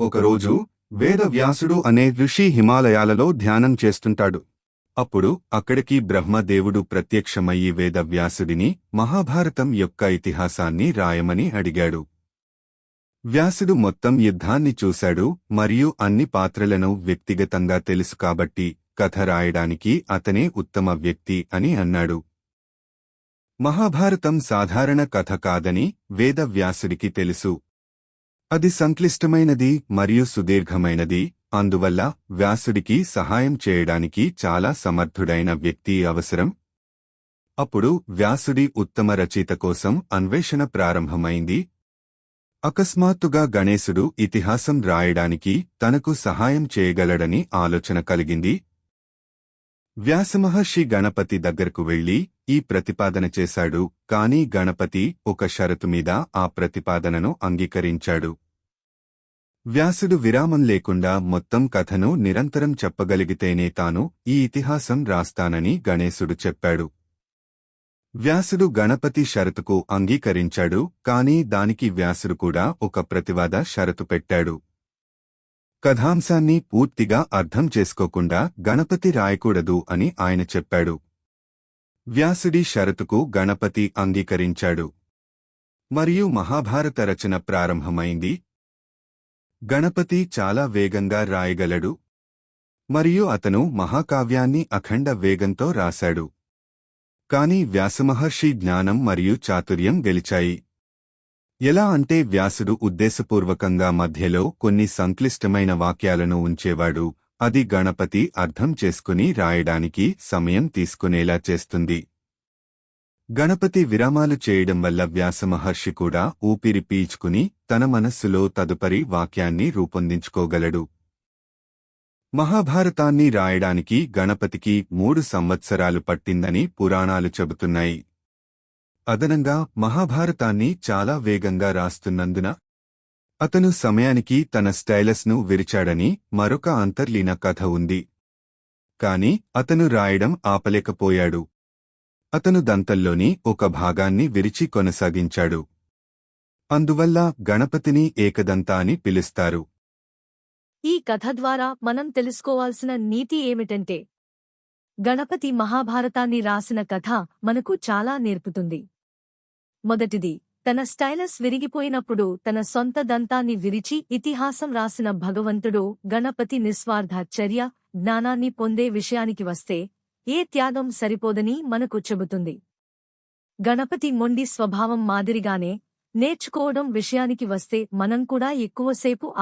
ఒకరోజు వేదవ్యాసుడు అనే ఋషి హిమాలయాలలో ధ్యానం చేస్తుంటాడు. అప్పుడు అక్కడికి బ్రహ్మదేవుడు ప్రత్యక్షమయ్యి వేదవ్యాసుడిని మహాభారతం యొక్క ఇతిహాసాన్ని రాయమని అడిగాడు. వ్యాసుడు మొత్తం యుద్ధాన్ని చూశాడు మరియు అన్ని పాత్రలను వ్యక్తిగతంగా తెలుసు కాబట్టి కథ రాయడానికి అతనే ఉత్తమ వ్యక్తి అని అన్నాడు. మహాభారతం సాధారణ కథ కాదని వేదవ్యాసుడికి తెలుసు అది సంక్లిష్టమైనది మరియు సుదీర్ఘమైనది అందువల్ల వ్యాసుడికి సహాయం చేయడానికి చాలా సమర్థుడైన వ్యక్తి అవసరం. అప్పుడు వ్యాసుడి ఉత్తమ రచయిత కోసం అన్వేషణ ప్రారంభమైంది. అకస్మాత్తుగా గణేశుడు ఇతిహాసం రాయడానికి తనకు సహాయం చేయగలడని ఆలోచన కలిగింది. వ్యాసమహర్షి గణపతి దగ్గరకు వెళ్ళి ఈ ప్రతిపాదన చేశాడు కాని గణపతి ఒక షరతు మీద ఆ ప్రతిపాదనను అంగీకరించాడు. వ్యాసుడు విరామం లేకుండా మొత్తం కథను నిరంతరం చెప్పగలిగితేనే తాను ఈ ఇతిహాసం రాస్తానని గణేశుడు చెప్పాడు. వ్యాసుడు గణపతి షరతుకు అంగీకరించాడు కాని దానికి వ్యాసుడు కూడా ఒక ప్రతివాద షరతు పెట్టాడు. కథాంశాన్ని పూర్తిగా అర్థం చేసుకోకుండా గణపతి రాయకూడదు అని ఆయన చెప్పాడు. వ్యాసుడి షరతుకు గణపతి అంగీకరించాడు. మరియు మహాభారత రచన ప్రారంభమైంది. గణపతి చాలా వేగంగా రాయగలడు. మరియు అతను మహాకావ్యాన్ని అఖండ వేగంతో రాశాడు. కాని వ్యాసమహర్షి జ్ఞానం మరియు చాతుర్యం గెలిచాయి. ఎలా అంటే వ్యాసుడు ఉద్దేశపూర్వకంగా మధ్యలో కొన్ని సంక్లిష్టమైన వాక్యాలను ఉంచేవాడు అది గణపతి అర్థం చేసుకుని రాయడానికి సమయం తీసుకునేలా చేస్తుంది. గణపతి విరామాలు చేయడం వల్ల వ్యాసమహర్షి కూడా ఊపిరి పీల్చుకుని తన మనస్సులో తదుపరి వాక్యాన్ని రూపొందించుకోగలడు. మహాభారతాన్ని రాయడానికి గణపతికి మూడు సంవత్సరాలు పట్టిందని పురాణాలు చెబుతున్నాయి. అదనంగా మహాభారతాన్ని చాలా వేగంగా రాస్తున్నందున అతను సమయానికి తన స్టైలస్ను విరిచాడని మరొక అంతర్లీన కథ ఉంది. కాని అతను రాయడం ఆపలేకపోయాడు. అతను దంతల్లోని ఒక భాగాన్ని విరిచి కొనసాగించాడు. అందువల్ల గణపతిని ఏకదంత అని పిలుస్తారు. ఈ కథ ద్వారా మనం తెలుసుకోవాల్సిన నీతి ఏమిటంటే గణపతి మహాభారతాన్ని రాసిన కథ మనకు చాలా నేర్పుతుంది. మొదటిది తన స్టైలస్ విరిగిపోయినప్పుడు తన సొంత దంతాన్ని విరిచి ఇతిహాసం రాసిన భగవంతుడు గణపతి నిస్వార్థ చర్య జ్ఞానాన్ని పొందే విషయానికి వస్తే ఏ త్యాగం సరిపోదని మనకు చెబుతుంది. గణపతి మొండి స్వభావం మాదిరిగానే నేర్చుకోవడం విషయానికి వస్తే మనం కూడా ఎక్కువసేపు